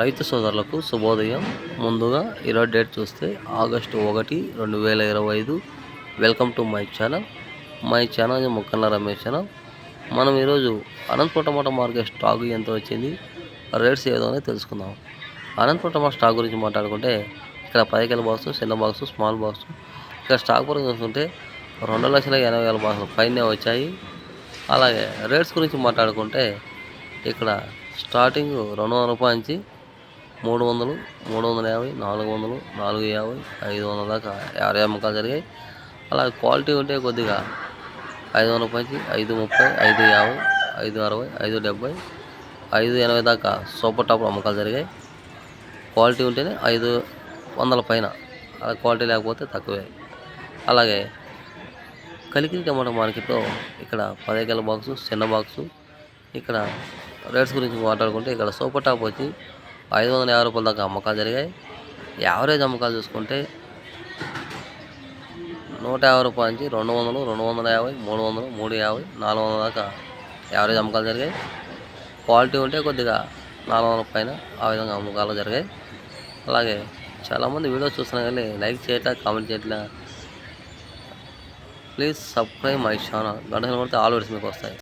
రైతు సోదరులకు శుభోదయం. ముందుగా ఈరోజు డేట్ చూస్తే ఆగస్టు ఒకటి రెండు వేల ఇరవై ఐదు. Welcome to my channel. My channel Mukkanna Ramesh channel. మనం ఈరోజు అనంతపురం టమాటా మార్కెట్ స్టాక్ ఎంత వచ్చింది? రేట్స్ ఏదో అనేది తెలుసుకుందాం. అనంతపురం టమాటా స్టాక్ గురించి మాట్లాడుకుంటే ఇక్కడ పదికేల బాక్స్ చిన్న బాక్స్ స్మాల్ బాక్స్. ఇక్కడ స్టాక్ పరంగా చూసుకుంటే రెండు లక్షల ఎనభై వేల బాక్సులు పైనే వచ్చాయి. అలాగే రేట్స్ గురించి మాట్లాడుకుంటే ఇక్కడ స్టార్టింగ్ రెండు వందల రూపాయల నుంచి మూడు వందలు మూడు వందల యాభై నాలుగు వందలు నాలుగు యాభై ఐదు వందల దాకా యాభై అమ్మకాలు జరిగాయి. అలాగే క్వాలిటీ ఉంటే కొద్దిగా ఐదు వందల పైకి నుంచి ఐదు ముప్పై ఐదు యాభై ఐదు అరవై ఐదు డెబ్బై ఐదు ఎనభై దాకా సూపర్ టాప్ అమ్మకాలు జరిగాయి. క్వాలిటీ ఉంటేనే ఐదు వందల పైన. అలా క్వాలిటీ లేకపోతే తక్కువే. అలాగే కలికిరి టమాటా మార్కెట్లో ఇక్కడ పదేకల బాక్సు చిన్న బాక్సు ఇక్కడ రేట్స్ గురించి మాట్లాడుకుంటే ఇక్కడ సూపర్ టాప్ వచ్చి ఐదు వందల యాభై రూపాయల దాకా అమ్మకాలు జరిగాయి. యావరేజ్ అమ్మకాలు చూసుకుంటే నూట యాభై రూపాయల నుంచి రెండు వందలు రెండు వందల యాభై మూడు వందలు మూడు యాభై నాలుగు వందల దాకా యావరేజ్ అమ్మకాలు జరిగాయి. క్వాలిటీ ఉంటే కొద్దిగా నాలుగు వందల పైన ఆ విధంగా అమ్మకాలు జరిగాయి. అలాగే చాలామంది వీడియోస్ చూస్తున్నా కానీ లైక్ చేయట్లా కామెంట్ చేయట్లా. Please subscribe my channel. గంట కొడితే ఆల్ వీడియోస్ మీకు వస్తాయి.